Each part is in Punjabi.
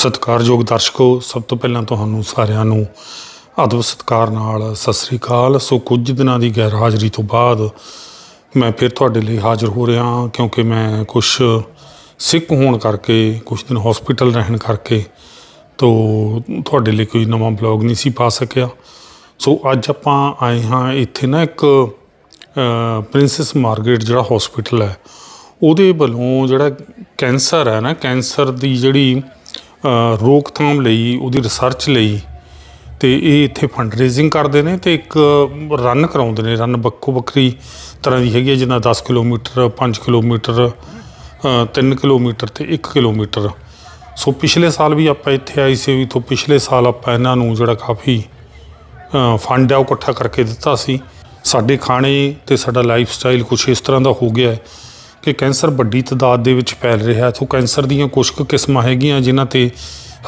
ਸਤਿਕਾਰਯੋਗ ਦਰਸ਼ਕੋ, ਸਭ ਤੋਂ ਪਹਿਲਾਂ ਤੁਹਾਨੂੰ ਸਾਰਿਆਂ ਨੂੰ ਅਦਬ ਸਤਿਕਾਰ ਨਾਲ ਸਤਿ ਸ੍ਰੀ ਅਕਾਲ। ਸੋ ਕੁਝ ਦਿਨਾਂ ਦੀ ਗੈਰ ਹਾਜ਼ਰੀ ਤੋਂ ਬਾਅਦ ਮੈਂ ਫਿਰ ਤੁਹਾਡੇ ਲਈ ਹਾਜ਼ਰ ਹੋ ਰਿਹਾ ਹਾਂ, ਕਿਉਂਕਿ ਮੈਂ ਕੁਝ ਸਿੱਕ ਹੋਣ ਕਰਕੇ ਕੁਝ ਦਿਨ ਹਸਪੀਟਲ ਰਹਿਣ ਕਰਕੇ, ਤੋਂ ਤੁਹਾਡੇ ਲਈ ਕੋਈ ਨਵਾਂ ਬਲੌਗ ਨਹੀਂ ਸੀ ਪਾ ਸਕਿਆ। ਸੋ ਅੱਜ ਆਪਾਂ ਆਏ ਹਾਂ ਇੱਥੇ ਨਾ ਇੱਕ ਪ੍ਰਿੰਸੈਸ ਮਾਰਗਰੇਟ ਜਿਹੜਾ ਹਸਪੀਟਲ ਹੈ, ਉਹਦੇ ਵੱਲੋਂ ਜਿਹੜਾ ਕੈਂਸਰ ਹੈ ਨਾ ਕੈਂਸਰ ਦੀ ਜਿਹੜੀ ਰੋਕਥਾਮ ਲਈ, ਉਹਦੀ ਰਿਸਰਚ ਲਈ ਤੇ ਇਹ ਇੱਥੇ ਫੰਡ ਰੇਜ਼ਿੰਗ ਕਰਦੇ ਨੇ ਤੇ ਇੱਕ ਰਨ ਕਰਾਉਂਦੇ ਨੇ ਰਨ ਵੱਖੋ ਵੱਖਰੀ ਤਰ੍ਹਾਂ ਦੀ ਹੈਗੀ ਹੈ, ਜਿੱਦਾਂ 10 ਕਿਲੋਮੀਟਰ 5 ਕਿਲੋਮੀਟਰ 3 ਕਿਲੋਮੀਟਰ ਤੇ 1 ਕਿਲੋਮੀਟਰ। ਸੋ ਪਿਛਲੇ ਸਾਲ ਵੀ ਆਪਾਂ ਇੱਥੇ ਆਈ ਸੀ ਵੀ ਤੋਂ ਪਿਛਲੇ ਸਾਲ ਆਪਾਂ ਇਹਨਾਂ ਨੂੰ ਜਿਹੜਾ ਕਾਫੀ ਫੰਡ ਆ ਉਹ ਇਕੱਠਾ ਕਰਕੇ ਦਿੱਤਾ ਸੀ। ਸਾਡੇ ਖਾਣੇ ਤੇ ਸਾਡਾ ਲਾਈਫ ਸਟਾਈਲ ਕੁਛ ਇਸ ਤਰ੍ਹਾਂ ਦਾ ਹੋ ਗਿਆ ਹੈ ਕਿ ਕੈਂਸਰ ਵੱਡੀ ਤਾਦਾਦ ਦੇ ਵਿੱਚ ਫੈਲ ਰਿਹਾ ਹੈ। ਸੋ ਕੈਂਸਰ ਦੀਆਂ ਕੁਝ ਕੁ ਕਿਸਮਾਂ ਹੈਗੀਆਂ ਜਿਨ੍ਹਾਂ ਤੇ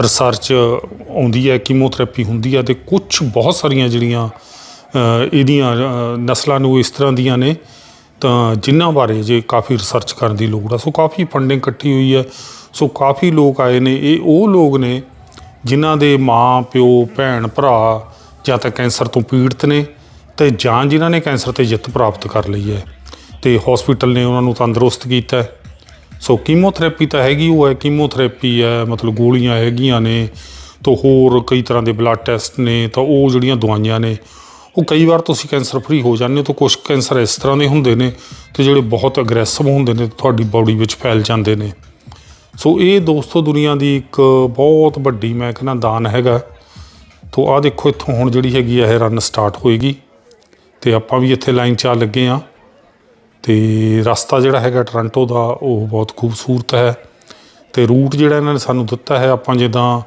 ਰਿਸਰਚ ਆਉਂਦੀ ਹੈ, ਕੀਮੋਥੈਰੇਪੀ ਹੁੰਦੀ ਹੈ ਤੇ ਕੁਝ ਬਹੁਤ ਸਾਰੀਆਂ ਜਿਹੜੀਆਂ ਇਹਦੀਆਂ ਨਸਲਾਂ ਨੂੰ ਇਸ ਤਰ੍ਹਾਂ ਦੀਆਂ ਨੇ, ਤਾਂ ਜਿਨ੍ਹਾਂ ਬਾਰੇ ਜੇ ਕਾਫੀ ਰਿਸਰਚ ਕਰਨ ਦੀ ਲੋੜ ਆ। ਸੋ ਕਾਫੀ ਫੰਡਿੰਗ ਇਕੱਠੀ ਹੋਈ ਹੈ। ਸੋ ਕਾਫੀ ਲੋਕ ਆਏ ਨੇ। ਇਹ ਉਹ ਲੋਕ ਨੇ ਜਿਨ੍ਹਾਂ ਦੇ ਮਾਂ, ਪਿਓ, ਭੈਣ, ਭਰਾ ਜਾਂ ਤਾਂ ਕੈਂਸਰ ਤੋਂ ਪੀੜਤ ਨੇ ਤੇ ਜਾਂ ਜਿਨ੍ਹਾਂ ਨੇ ਕੈਂਸਰ ਤੇ ਜਿੱਤ ਪ੍ਰਾਪਤ ਕਰ ਲਈ ਹੈ। ਤੇ ਹਸਪੀਟਲ ਨੇ ਉਹਨਾਂ ਨੂੰ ਤੰਦਰੁਸਤ ਕੀਤਾ ਸੋ ਕੀਮੋਥੈਰੇਪੀ ਤਾਂ ਹੈਗੀ, ਉਹ ਹੈ ਕੀਮੋਥੈਰੇਪੀ ਹੈ, ਮਤਲਬ ਗੋਲੀਆਂ ਹੈਗੀਆਂ ਨੇ, ਤੋਂ ਹੋਰ ਕਈ ਤਰ੍ਹਾਂ ਦੇ ਬਲੱਡ ਟੈਸਟ ਨੇ, ਤਾਂ ਉਹ ਜਿਹੜੀਆਂ ਦਵਾਈਆਂ ਨੇ, ਉਹ ਕਈ ਵਾਰ ਤੁਸੀਂ ਕੈਂਸਰ ਫ੍ਰੀ ਹੋ ਜਾਂਦੇ ਹੋ, ਤਾਂ ਕੁਝ ਕੈਂਸਰ ਇਸ ਤਰ੍ਹਾਂ ਦੇ ਹੁੰਦੇ ਨੇ, ਤੇ ਜਿਹੜੇ ਬਹੁਤ ਅਗਰੈਸਿਵ ਹੁੰਦੇ ਨੇ, ਤੁਹਾਡੀ ਬਾਡੀ ਵਿੱਚ ਫੈਲ ਜਾਂਦੇ ਨੇ। ਸੋ ਇਹ ਦੋਸਤੋ ਦੁਨੀਆ ਦੀ ਇੱਕ ਬਹੁਤ ਵੱਡੀ ਮੈਂ ਕਹਿੰਦਾ ਦਾਨ ਹੈਗਾ। ਤੋਂ ਆਹ ਦੇਖੋ, ਇੱਥੋਂ ਹੁਣ ਜਿਹੜੀ ਹੈਗੀ ਆ, ਇਹ ਰਨ ਸਟਾਰਟ ਹੋਏਗੀ। ਤੇ ਆਪਾਂ ਵੀ ਇੱਥੇ ਲਾਈਨ 'ਚ ਆ ਲੱਗੇ ਆ ਤੇ ਰਸਤਾ ਜਿਹੜਾ ਹੈਗਾ ਟੋਰਾਂਟੋ ਦਾ ਉਹ ਬਹੁਤ ਖੂਬਸੂਰਤ ਹੈ ਤੇ ਰੂਟ ਜਿਹੜਾ ਇਹਨਾਂ ਨੇ ਸਾਨੂੰ ਦਿੱਤਾ ਹੈ, ਆਪਾਂ ਜਿੱਦਾਂ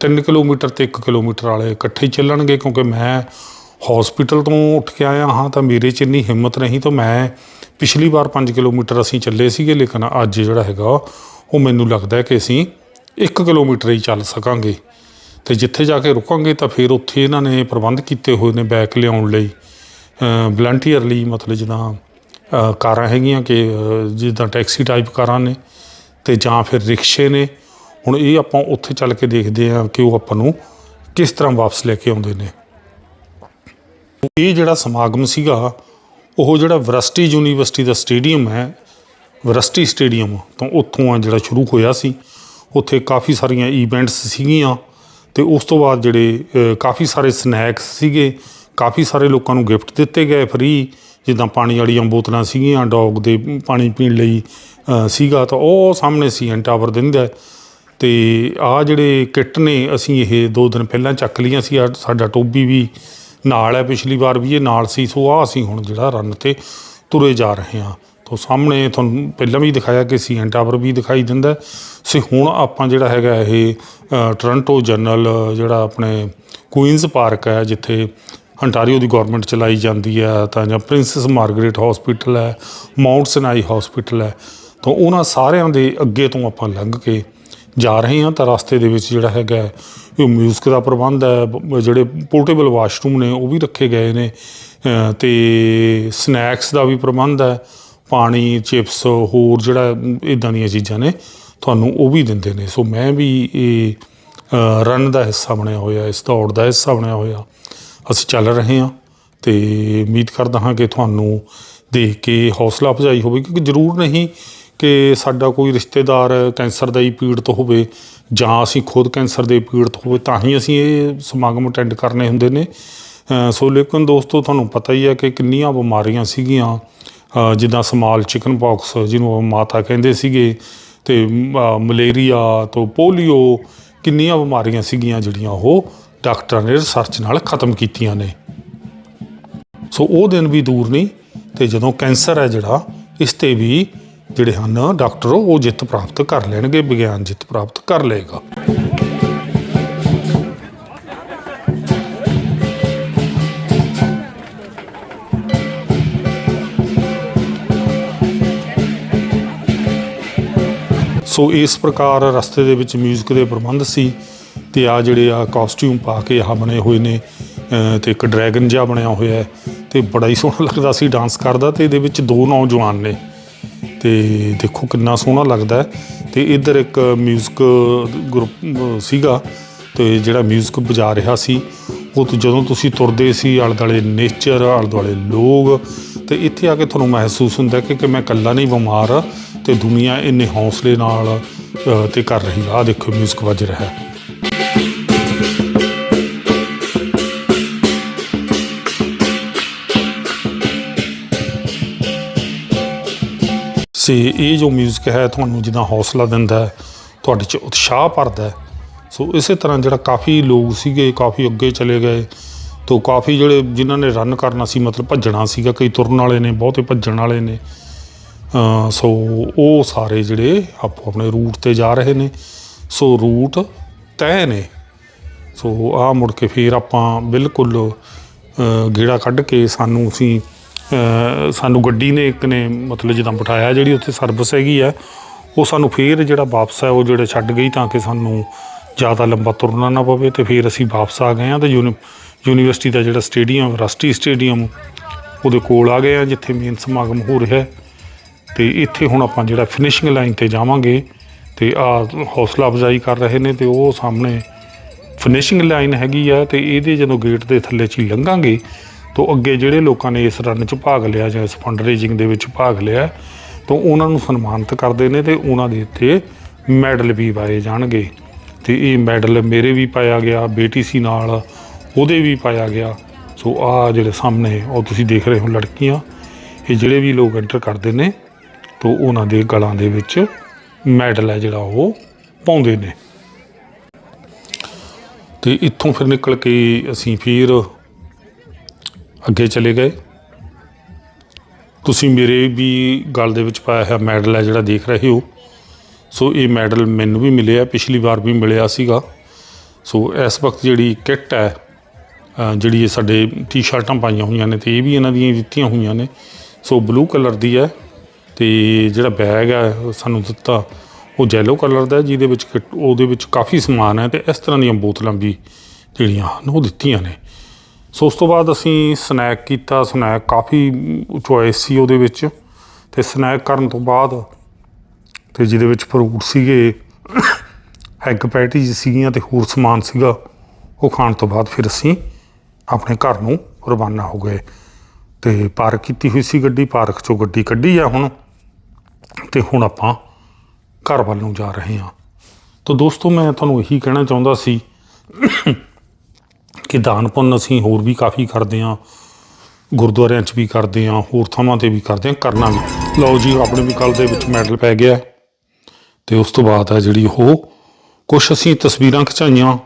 3 ਕਿਲੋਮੀਟਰ ਤੇ 1 ਕਿਲੋਮੀਟਰ ਵਾਲੇ ਇਕੱਠੇ ਚੱਲਣਗੇ ਕਿਉਂਕਿ ਮੈਂ ਹਸਪੀਟਲ ਤੋਂ ਉੱਠ ਕੇ ਆਇਆ ਹਾਂ ਤਾਂ ਮੇਰੇ 'ਚ ਇੰਨੀ ਹਿੰਮਤ ਨਹੀਂ ਤਾਂ ਮੈਂ ਪਿਛਲੀ ਵਾਰ 5 ਕਿਲੋਮੀਟਰ ਅਸੀਂ ਚੱਲੇ ਸੀਗੇ ਲੇਕਿਨ ਅੱਜ ਜਿਹੜਾ ਹੈਗਾ ਉਹ ਮੈਨੂੰ ਲੱਗਦਾ ਕਿ ਅਸੀਂ 1 ਕਿਲੋਮੀਟਰ ਹੀ ਚੱਲ ਸਕਾਂਗੇ। ਤੇ ਜਿੱਥੇ ਜਾ ਕੇ ਰੁਕਾਂਗੇ ਤਾਂ ਫਿਰ ਉੱਥੇ ਇਹਨਾਂ ਨੇ ਪ੍ਰਬੰਧ ਕੀਤੇ ਹੋਏ ਨੇ ਬੈਕ ਲਿਆਉਣ ਲਈ। ਵਲੰਟੀਅਰਲੀ ਮਤਲਬ ਜਿੱਦਾਂ ਕਾਰਾਂ ਹੈਗੀਆਂ ਕਿ ਜਿੱਦਾਂ ਟੈਕਸੀ ਟਾਈਪ ਕਾਰਾਂ ਨੇ ਤੇ ਜਾਂ ਫਿਰ ਰਿਕਸ਼ੇ ਨੇ। ਹੁਣ ਇਹ ਆਪਾਂ ਉੱਥੇ ਚੱਲ ਕੇ ਦੇਖਦੇ ਹਾਂ ਕਿ ਉਹ ਆਪਾਂ ਨੂੰ ਕਿਸ ਤਰ੍ਹਾਂ ਵਾਪਸ ਲੈ ਕੇ ਆਉਂਦੇ ਨੇ। ਇਹ ਜਿਹੜਾ ਸਮਾਗਮ ਸੀਗਾ, ਉਹ ਜਿਹੜਾ ਵਰਸਟੀ ਯੂਨੀਵਰਸਿਟੀ ਦਾ ਸਟੇਡੀਅਮ ਹੈ ਵਰਸਟੀ ਸਟੇਡੀਅਮ ਤੋਂ ਉੱਥੋਂ ਆ ਜਿਹੜਾ ਸ਼ੁਰੂ ਹੋਇਆ ਸੀ, ਉੱਥੇ ਕਾਫੀ ਸਾਰੀਆਂ ਇਵੈਂਟਸ ਸੀਗੀਆਂ ਤੇ ਉਸ ਤੋਂ ਬਾਅਦ ਜਿਹੜੇ ਕਾਫੀ ਸਾਰੇ ਸਨੈਕਸ ਸੀਗੇ ਕਾਫੀ ਸਾਰੇ ਲੋਕਾਂ ਨੂੰ ਗਿਫਟ ਦਿੱਤੇ ਗਏ ਫ੍ਰੀ, ਜਿੱਦਾਂ ਪਾਣੀ ਵਾਲੀਆਂ ਬੋਤਲਾਂ ਸੀਗੀਆਂ, ਡੌਗ ਦੇ ਪਾਣੀ ਪੀਣ ਲਈ ਸੀਗਾ ਤਾਂ ਉਹ ਸਾਹਮਣੇ ਸੀ ਟਾਵਰ ਦਿੰਦਾ ਹੈ। ਤੇ ਆ ਜਿਹੜੇ ਕਿੱਟ ਨੇ, ਅਸੀਂ ਇਹ ਦੋ ਦਿਨ ਪਹਿਲਾਂ ਚੱਕ ਲਈਆਂ ਸੀ ਆਹ ਸਾਡਾ ਟੋਬੀ ਵੀ ਨਾਲ ਹੈ, ਪਿਛਲੀ ਵਾਰ ਵੀ ਇਹ ਨਾਲ ਸੀ, ਸੋ ਆ ਅਸੀਂ ਹੁਣ ਜਿਹੜਾ ਰਨ ਤੇ ਤੁਰੇ ਜਾ ਰਹੇ ਹਾਂ ਤੋਂ ਸਾਹਮਣੇ ਤੁਹਾਨੂੰ ਪਹਿਲਾਂ ਵੀ ਦਿਖਾਇਆ ਕਿ ਸੀਐਨ ਟਾਵਰ ਵੀ ਦਿਖਾਈ ਦਿੰਦਾ ਹੈ। ਹੁਣ ਆਪਾਂ ਜਿਹੜਾ ਹੈਗਾ ਇਹ ਟੋਰਾਂਟੋ ਜਨਰਲ ਜਿਹੜਾ ਆਪਣੇ ਕੁਈਨਜ਼ ਪਾਰਕ ਹੈ, ਜਿੱਥੇ ਹੰਟਾਰੀਓ ਦੀ ਗਵਰਨਮੈਂਟ ਚਲਾਈ ਜਾਂਦੀ ਹੈ ਤਾਂ ਜਾਂ ਪ੍ਰਿੰਸੈਸ ਮਾਰਗਰੇਟ ਹਸਪੀਟਲ ਹੈ ਮਾਊਂਟ ਸਨਾਈ ਹਸਪੀਟਲ ਹੈ ਤਾਂ ਉਹਨਾਂ ਸਾਰਿਆਂ ਦੇ ਅੱਗੇ ਤੋਂ ਆਪਾਂ ਲੰਘ ਕੇ ਜਾ ਰਹੇ ਹਾਂ ਤਾਂ ਰਸਤੇ ਦੇ ਵਿੱਚ ਜਿਹੜਾ ਹੈਗਾ ਇਹ ਮਿਊਜ਼ਿਕ ਦਾ ਪ੍ਰਬੰਧ ਹੈ ਜਿਹੜੇ ਪੋਰਟੇਬਲ ਵਾਸ਼ਰੂਮ ਨੇ ਉਹ ਵੀ ਰੱਖੇ ਗਏ ਨੇ ਅ, ਤੇ ਸਨੈਕਸ ਦਾ ਵੀ ਪ੍ਰਬੰਧ ਹੈ ਪਾਣੀ ਚਿਪਸ ਹੋਰ ਜਿਹੜਾ ਇਦਾਂ ਦੀਆਂ ਚੀਜ਼ਾਂ ਨੇ ਤੁਹਾਨੂੰ ਉਹ ਵੀ ਦਿੰਦੇ ਨੇ ਸੋ ਮੈਂ ਵੀ ਇਹ ਰਨ ਦਾ ਹਿੱਸਾ ਬਣਿਆ ਹੋਇਆ ਇਸ ਦੌੜ ਦਾ ਹਿੱਸਾ ਬਣਿਆ ਹੋਇਆ। ਅਸੀਂ ਚੱਲ ਰਹੇ ਹਾਂ ਤੇ ਉਮੀਦ ਕਰਦਾ ਹਾਂ ਕਿ ਤੁਹਾਨੂੰ ਦੇਖ ਕੇ ਹੌਸਲਾ ਅਫਜ਼ਾਈ ਹੋਵੇ, ਕਿਉਂਕਿ ਜ਼ਰੂਰ ਨਹੀਂ ਕਿ ਸਾਡਾ ਕੋਈ ਰਿਸ਼ਤੇਦਾਰ ਕੈਂਸਰ ਦਾ ਹੀ ਪੀੜਤ ਹੋਵੇ ਜਾਂ ਅਸੀਂ ਖੁਦ ਕੈਂਸਰ ਦੇ ਪੀੜਤ ਹੋਵੇ, ਤਾਂ ਹੀ ਅਸੀਂ ਇਹ ਸਮਾਗਮ ਅਟੈਂਡ ਕਰਨੇ ਹੁੰਦੇ ਨੇ। ਸੋ ਲੇਕਿਨ ਦੋਸਤੋ, ਤੁਹਾਨੂੰ ਪਤਾ ਹੀ ਹੈ ਕਿ ਕਿੰਨੀਆਂ ਬਿਮਾਰੀਆਂ ਸੀਗੀਆਂ ਜਿੱਦਾਂ ਸਮਾਲ ਚਿਕਨ ਬਾਕਸ ਜਿਹਨੂੰ ਮਾਤਾ ਕਹਿੰਦੇ ਸੀਗੇ ਤੇ ਮਲੇਰੀਆ ਤੋਂ ਪੋਲੀਓ, ਕਿੰਨੀਆਂ ਬਿਮਾਰੀਆਂ ਸੀਗੀਆਂ ਜਿਹੜੀਆਂ ਉਹ ਡਾਕਟਰਾਂ ਨੇ ਰਿਸਰਚ ਨਾਲ ਖਤਮ ਕੀਤੀਆਂ ਨੇ। ਸੋ ਉਹ ਦਿਨ ਵੀ ਦੂਰ ਨਹੀਂ ਤੇ ਜਦੋਂ ਕੈਂਸਰ ਹੈ ਜਿਹੜਾ, ਇਸ ਤੇ ਵੀ ਜਿਹੜੇ ਹਨ ਡਾਕਟਰ, ਉਹ ਜਿੱਤ ਪ੍ਰਾਪਤ ਕਰ ਲੈਣਗੇ, ਵਿਗਿਆਨ ਜਿੱਤ ਪ੍ਰਾਪਤ ਕਰ ਲਏਗਾ। ਸੋ ਇਸ ਪ੍ਰਕਾਰ ਰਸਤੇ ਦੇ ਵਿੱਚ 뮤직 ਦੇ ਪ੍ਰਬੰਧ ਸੀ। ਤੇ ਆ ਜਿਹੜੇ ਆ ਕਾਸਟਿਊਮ ਪਾ ਕੇ ਆ ਬਣੇ ਹੋਏ ਨੇ ਅਹ ਤੇ ਇੱਕ ਡਰੈਗਨ ਜਿਹਾ ਬਣਿਆ ਹੋਇਆ ਹੈ ਤੇ ਬੜਾ ਹੀ ਸੋਹਣਾ ਲੱਗਦਾ ਸੀ ਡਾਂਸ ਕਰਦਾ ਤੇ ਇਹਦੇ ਵਿੱਚ ਦੋ ਨੌਜਵਾਨ ਨੇ ਤੇ ਦੇਖੋ ਕਿੰਨਾ ਸੋਹਣਾ ਲੱਗਦਾ ਹੈ ਤੇ ਇੱਧਰ ਇੱਕ 뮤직 ਗਰੁੱਪ ਸੀਗਾ ਤੇ ਜਿਹੜਾ 뮤직 ਵਜਾ ਰਿਹਾ ਸੀ ਉਹ ਤੋਂ ਜਦੋਂ ਤੁਸੀਂ ਤੁਰਦੇ ਸੀ ਆਲੇ ਦੁਆਲੇ ਨੇਚਰ ਆਲੇ ਦੁਆਲੇ ਲੋਕ ਤੇ ਇੱਥੇ ਆ ਕੇ ਤੁਹਾਨੂੰ ਮਹਿਸੂਸ ਹੁੰਦਾ ਕਿ ਕਿ ਮੈਂ ਇਕੱਲਾ ਨਹੀਂ ਬਿਮਾਰ ਤੇ ਦੁਨੀਆ ਇੰਨੇ ਹੌਸਲੇ ਨਾਲ ਅ, ਤੇ ਕਰ ਰਹੀ ਆ ਆਹ ਦੇਖੋ 뮤직 ਵੱਜ ਰਿਹਾ ਹੈ ਸੇ ਇਹ ਜੋ 뮤직 ਹੈ ਤੁਹਾਨੂੰ ਜਿੱਦਾਂ ਹੌਸਲਾ ਦਿੰਦਾ ਹੈ, ਤੁਹਾਡੇ 'ਚ ਉਤਸ਼ਾਹ ਭਰਦਾ ਸੋ ਇਸੇ ਤਰ੍ਹਾਂ ਜਿਹੜਾ ਕਾਫੀ ਲੋਕ ਸੀਗੇ, ਕਾਫੀ ਅੱਗੇ ਚਲੇ ਗਏ, ਤੋ ਕਾਫੀ ਜਿਹੜੇ ਜਿਨ੍ਹਾਂ ਨੇ ਰਨ ਕਰਨਾ ਸੀ, ਮਤਲਬ ਭੱਜਣਾ ਸੀਗਾ, ਕਈ ਤੁਰਨ ਵਾਲੇ ਨੇ, ਬਹੁਤੇ ਭੱਜਣ ਵਾਲੇ ਨੇ। ਸੋ ਉਹ ਸਾਰੇ ਜਿਹੜੇ ਆਪੋ ਆਪਣੇ ਰੂਟ ਤੇ ਜਾ ਰਹੇ ਨੇ। ਸੋ ਰੂਟ ਤੈਅ ਨੇ। ਸੋ ਆ ਮੁੜ ਕੇ ਫੇਰ ਆਪਾਂ ਬਿਲਕੁਲ ਗੇੜਾ ਕੱਢ ਕੇ ਸਾਨੂੰ ਅਸੀਂ ਸਾਨੂੰ ਗੱਡੀ ਨੇ ਇੱਕ ਨੇ ਮਤਲਬ ਜਿੱਦਾਂ ਬਿਠਾਇਆ ਜਿਹੜੀ ਉੱਥੇ ਸਰਵਿਸ ਹੈਗੀ ਆ, ਉਹ ਸਾਨੂੰ ਫੇਰ ਜਿਹੜਾ ਵਾਪਸ ਹੈ ਉਹ ਜਿਹੜੇ ਛੱਡ ਗਈ ਤਾਂ ਕਿ ਸਾਨੂੰ ਜ਼ਿਆਦਾ ਲੰਬਾ ਤੁਰਨਾ ਨਾ ਪਵੇ ਤੇ ਫੇਰ ਅਸੀਂ ਵਾਪਸ ਆ ਗਏ ਆ ਤੇ ਯੂਨੀ ਯੂਨੀਵਰਸਿਟੀ ਦਾ ਜਿਹੜਾ ਸਟੇਡੀਅਮ, ਰਾਸ਼ਟਰੀ ਸਟੇਡੀਅਮ, ਉਹਦੇ ਕੋਲ ਆ ਗਏ ਆ ਜਿੱਥੇ ਮੇਨ ਸਮਾਗਮ ਹੋ ਰਿਹਾ ਹੈ। ਤੇ ਇੱਥੇ ਹੁਣ ਆਪਾਂ ਜਿਹੜਾ ਫਿਨਿਸ਼ਿੰਗ ਲਾਈਨ ਤੇ ਜਾਵਾਂਗੇ ਤੇ ਆ ਹੌਸਲਾ ਅਫਜ਼ਾਈ ਕਰ ਰਹੇ ਨੇ ਤੇ ਉਹ ਸਾਹਮਣੇ ਫਿਨਿਸ਼ਿੰਗ ਲਾਈਨ ਹੈਗੀ ਆ ਤੇ ਇਹਦੇ ਜਦੋਂ ਗੇਟ ਦੇ ਥੱਲੇ ਚ ਹੀ ਲੰਘਾਂਗੇ ਤੋਂ ਅੱਗੇ ਜਿਹੜੇ ਲੋਕਾਂ ਨੇ ਇਸ ਰਨ ਚ ਭਾਗ ਲਿਆ ਜਾਂ ਇਸ ਫੰਡ ਰੇਜ਼ਿੰਗ ਦੇ ਵਿੱਚ ਭਾਗ ਲਿਆ, ਤਾਂ ਉਹਨਾਂ ਨੂੰ ਸਨਮਾਨਿਤ ਕਰਦੇ ਨੇ ਤੇ ਉਹਨਾਂ ਦੇ ਉੱਤੇ ਮੈਡਲ ਵੀ ਪਾਏ ਜਾਣਗੇ। ਤੇ ਇਹ ਮੈਡਲ ਮੇਰੇ ਵੀ ਪਾਇਆ ਗਿਆ, ਬੇਟੀ ਸੀ ਨਾਲ, ਉਹਦੇ ਵੀ ਪਾਇਆ ਗਿਆ। ਸੋ ਆ ਜਿਹੜੇ ਸਾਹਮਣੇ ਉਹ ਤੁਸੀਂ ਦੇਖ ਰਹੇ ਹੋ ਲੜਕੀਆਂ, ਇਹ ਜਿਹੜੇ ਵੀ ਲੋਕ ਐਂਟਰ ਕਰਦੇ ਨੇ, ਤੋਂ ਉਹਨਾਂ ਦੇ ਗਲਾਂ ਦੇ ਵਿੱਚ ਮੈਡਲ ਹੈ ਜਿਹੜਾ ਉਹ ਪਾਉਂਦੇ ਨੇ। ਤੇ ਇੱਥੋਂ ਫਿਰ ਨਿਕਲ ਕੇ ਅਸੀਂ ਫਿਰ ਅੱਗੇ ਚਲੇ ਗਏ। ਤੁਸੀਂ ਮੇਰੇ ਵੀ ਗਲ ਦੇ ਵਿੱਚ ਪਾਇਆ ਹੋਇਆ ਮੈਡਲ ਹੈ ਜਿਹੜਾ ਦੇਖ ਰਹੇ ਹੋ। ਸੋ ਇਹ ਮੈਡਲ ਮੈਨੂੰ ਵੀ ਮਿਲਿਆ, ਪਿਛਲੀ ਵਾਰ ਵੀ ਮਿਲਿਆ ਸੀਗਾ। ਸੋ ਇਸ ਵਕਤ ਜਿਹੜੀ ਕਿੱਟ ਹੈ ਜਿਹੜੀ ਇਹ ਸਾਡੇ ਟੀ-ਸ਼ਰਟਾਂ ਪਾਈਆਂ ਹੋਈਆਂ ਨੇ ਤੇ ਇਹ ਵੀ ਇਹਨਾਂ ਦੀਆਂ ਦਿੱਤੀਆਂ ਹੋਈਆਂ ਨੇ। ਸੋ ਬਲੂ ਕਲਰ ਦੀ ਹੈ ਤੇ ਜਿਹੜਾ ਬੈਗ ਹੈ ਸਾਨੂੰ ਦਿੱਤਾ, ਉਹ ਜੈਲੋ ਕਲਰ ਦਾ ਜਿਹਦੇ ਵਿੱਚ ਕਿੱਟ- ਉਹਦੇ ਵਿੱਚ ਕਾਫੀ ਸਮਾਨ ਹੈ ਤੇ ਇਸ ਤਰ੍ਹਾਂ ਦੀਆਂ ਬੋਤਲਾਂ ਵੀ ਜਿਹੜੀਆਂ ਹਨ, ਉਹ ਦਿੱਤੀਆਂ ਨੇ। ਸੋ ਉਸ ਤੋਂ ਬਾਅਦ ਅਸੀਂ ਸਨੈਕ ਕੀਤਾ ਸਨੈਕ ਕਾਫੀ ਚੋਇਸ ਸੀ ਉਹਦੇ ਵਿੱਚ ਤੇ ਸਨੈਕ ਕਰਨ ਤੋਂ ਬਾਅਦ ਤੇ ਜਿਹਦੇ ਵਿੱਚ ਫਰੂਟ ਸੀਗੇ ਐਗ ਪੈਟੀਜ਼ ਸੀਗੀਆਂ ਤੇ ਹੋਰ ਸਮਾਨ ਸੀਗਾ, ਉਹ ਖਾਣ ਤੋਂ ਬਾਅਦ ਫਿਰ ਅਸੀਂ ਆਪਣੇ ਘਰ ਨੂੰ ਰਵਾਨਾ ਹੋ ਗਏ ਤੇ ਪਾਰਕ ਕੀਤੀ ਹੋਈ ਸੀ ਗੱਡੀ ਪਾਰਕ ਚੋਂ ਗੱਡੀ ਕੱਢੀ ਆ ਹੁਣ ਤੇ ਹੁਣ ਆਪਾਂ ਘਰ ਵੱਲ ਨੂੰ ਜਾ ਰਹੇ ਹਾਂ। ਤਾਂ ਦੋਸਤੋ, ਮੈਂ ਤੁਹਾਨੂੰ ਇਹੀ ਕਹਿਣਾ ਚਾਹੁੰਦਾ ਸੀ ਕਿ ਦਾਨ ਪੁੰਨ ਅਸੀਂ ਹੋਰ ਵੀ ਕਾਫੀ ਕਰਦੇ ਹਾਂ, ਗੁਰਦੁਆਰਿਆਂ 'ਚ ਵੀ ਕਰਦੇ ਹਾਂ, ਹੋਰ ਥਾਵਾਂ ਤੇ ਵੀ ਕਰਦੇ ਹਾਂ, ਕਰਨਾ ਵੀ। ਲਓ ਜੀ, ਆਪਣੇ ਵੀ ਕੱਲ ਦੇ ਵਿੱਚ ਮੈਡਲ ਪੈ ਗਿਆ। ਹੈ। ਤੇ ਉਸ ਤੋਂ ਬਾਅਦ ਹੈ ਜਿਹੜੀ ਉਹ, ਕੁਛ ਅਸੀਂ ਤਸਵੀਰਾਂ ਖਿਚਾਈਆਂ।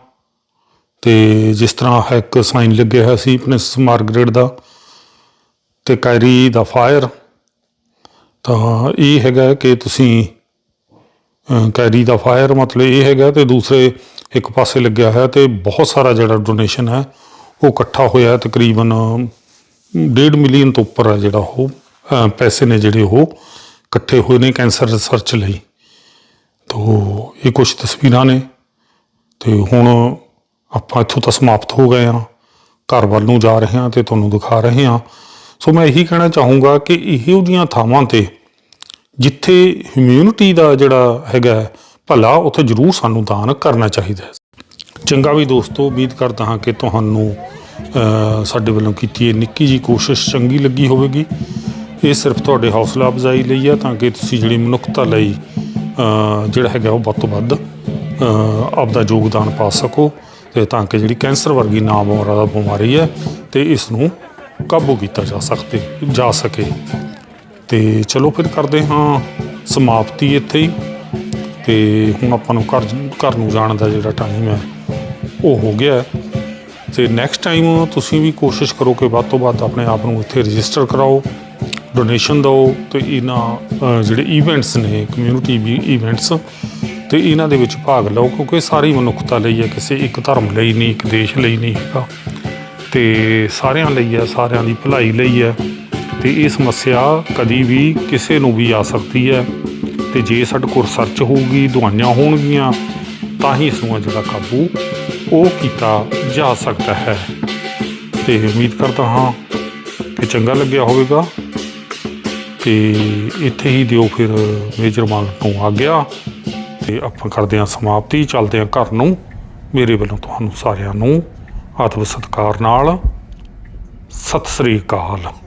ਤੇ ਜਿਸ ਤਰ੍ਹਾਂ ਇੱਕ ਸਾਈਨ ਲੱਗਿਆ ਹੋਇਆ ਸੀ ਪ੍ਰਿੰਸ ਮਾਰਗਰੇਟ ਦਾ, ਤੇ ਕੈਰੀ ਦਾ ਫਾਇਰ ਤਾਂ ਇਹ ਹੈਗਾ ਕਿ ਤੁਸੀਂ ਕੈਰੀ ਦਾ ਫਾਇਰ ਮਤਲਬ ਇਹ ਹੈਗਾ ਤੇ ਦੂਸਰੇ ਇੱਕ ਪਾਸੇ ਲੱਗਿਆ ਹੋਇਆ ਤੇ ਬਹੁਤ ਸਾਰਾ ਜਿਹੜਾ ਡੋਨੇਸ਼ਨ ਹੈ, ਉਹ ਇਕੱਠਾ ਹੋਇਆ ਤਕਰੀਬਨ 1.5 ਮਿਲੀਅਨ ਤੋਂ ਉੱਪਰ ਹੈ ਜਿਹੜਾ ਉਹ ਪੈਸੇ ਨੇ ਜਿਹੜੇ ਉਹ ਇਕੱਠੇ ਹੋਏ ਨੇ ਕੈਂਸਰ ਰਿਸਰਚ ਲਈ। ਤੋ ਇਹ ਕੁਝ ਤਸਵੀਰਾਂ ਨੇ ਤੇ ਹੁਣ ਆਪਾਂ ਇੱਥੋਂ ਤਾਂ ਸਮਾਪਤ ਹੋ ਗਏ ਹਾਂ। ਘਰ ਵੱਲ ਨੂੰ ਜਾ ਰਹੇ ਹਾਂ ਤੇ ਤੁਹਾਨੂੰ ਦਿਖਾ ਰਹੇ ਹਾਂ। ਸੋ ਮੈਂ ਇਹੀ ਕਹਿਣਾ ਚਾਹੂੰਗਾ ਕਿ ਇਹੋ ਜਿਹੀਆਂ ਥਾਵਾਂ ਤੇ ਜਿੱਥੇ ਹਿਊਮੈਨਿਟੀ ਦਾ ਜਿਹੜਾ ਹੈਗਾ ਭਲਾ ਉੱਥੇ ਜ਼ਰੂਰ ਸਾਨੂੰ ਦਾਨ ਕਰਨਾ ਚਾਹੀਦਾ ਹੈ। ਚੰਗਾ ਵੀ ਦੋਸਤੋ ਉਮੀਦ ਕਰਦਾ ਹਾਂ ਕਿ ਤੁਹਾਨੂੰ ਸਾਡੇ ਵੱਲੋਂ ਕੀਤੀ ਇਹ ਨਿੱਕੀ ਜੀ ਕੋਸ਼ਿਸ਼ ਚੰਗੀ ਲੱਗੀ ਹੋਵੇਗੀ। ਇਹ ਸਿਰਫ ਤੁਹਾਡੇ ਹੌਸਲਾ ਅਫਜ਼ਾਈ ਲਈ ਹੈ ਤਾਂ ਕਿ ਤੁਸੀਂ ਜਿਹੜੀ ਮਨੁੱਖਤਾ ਲਈ ਜਿਹੜਾ ਹੈਗਾ ਉਹ ਵੱਧ ਤੋਂ ਵੱਧ ਅ, ਆਪਦਾ ਯੋਗਦਾਨ ਪਾ ਸਕੋ ਤੇ ਤਾਂ ਕਿ ਜਿਹੜੀ ਕੈਂਸਰ ਵਰਗੀ ਨਾ ਬਿਮਾਰੀ ਬਿਮਾਰੀ ਹੈ ਤੇ ਇਸ ਨੂੰ ਕਾਬੂ ਕੀਤਾ ਜਾ ਸਕਦੇ ਜਾ ਸਕੇ। ਤੇ ਚਲੋ ਫਿਰ ਕਰਦੇ ਹਾਂ ਸਮਾਪਤੀ ਇੱਥੇ ਹੀ। ਤੇ ਹੁਣ ਆਪਾਂ ਨੂੰ ਘਰ ਘਰ ਨੂੰ ਜਾਣ ਦਾ ਜਿਹੜਾ ਟਾਈਮ ਹੈ, ਉਹ ਹੋ ਗਿਆ ਹੈ। ਤੇ ਨੈਕਸਟ ਟਾਈਮ ਤੁਸੀਂ ਵੀ ਕੋਸ਼ਿਸ਼ ਕਰੋ ਕਿ ਵੱਧ ਤੋਂ ਵੱਧ ਆਪਣੇ ਆਪ ਨੂੰ ਇੱਥੇ ਰਜਿਸਟਰ ਕਰਾਓ ਡੋਨੇਸ਼ਨ ਦਿਓ ਤੇ ਇਹਨਾਂ ਜਿਹੜੇ ਇਵੈਂਟਸ ਨੇ ਕਮਿਊਨਿਟੀ ਵੀ ਇਵੈਂਟਸ ਤੇ ਇਹਨਾਂ ਦੇ ਵਿੱਚ ਭਾਗ ਲਓ, ਕਿਉਂਕਿ ਸਾਰੀ ਮਨੁੱਖਤਾ ਲਈ ਹੈ, ਕਿਸੇ ਇੱਕ ਧਰਮ ਲਈ ਨਹੀਂ, ਇੱਕ ਦੇਸ਼ ਲਈ ਨਹੀਂ ਹੈਗਾ। ਤੇ ਸਾਰਿਆਂ ਲਈ ਹੈ, ਸਾਰਿਆਂ ਦੀ ਭਲਾਈ ਲਈ ਹੈ। ਤੇ ਇਹ ਸਮੱਸਿਆ ਕਦੀ ਵੀ ਕਿਸੇ ਨੂੰ ਵੀ ਆ ਸਕਦੀ ਹੈ। ਤੇ ਜੇ ਸਾਡੇ ਕੋਲ ਰਿਸਰਚ ਹੋਊਗੀ, ਦਵਾਈਆਂ ਹੋਣਗੀਆਂ, ਤਾਂ ਹੀ ਇਸ ਨੂੰ ਆ ਜਿਹੜਾ ਕਾਬੂ ਉਹ ਕੀਤਾ ਜਾ ਸਕਦਾ ਹੈ। ਤੇ ਉਮੀਦ ਕਰਦਾ ਹਾਂ ਕਿ ਚੰਗਾ ਲੱਗਿਆ ਹੋਵੇਗਾ। ਤੇ ਇੱਥੇ ਹੀ ਦਿਓ ਫਿਰ ਮੇਜਰ ਮਾਨ ਨੂੰ ਆ ਗਿਆ ਤੇ ਆਪਾਂ ਕਰਦੇ ਹਾਂ ਸਮਾਪਤੀ, ਚੱਲਦੇ ਹਾਂ ਘਰ ਨੂੰ। ਮੇਰੇ ਵੱਲੋਂ ਤੁਹਾਨੂੰ ਸਾਰਿਆਂ ਨੂੰ ਆਤਮ ਸਤਿਕਾਰ ਨਾਲ ਸਤਿ ਸ੍ਰੀ ਅਕਾਲ।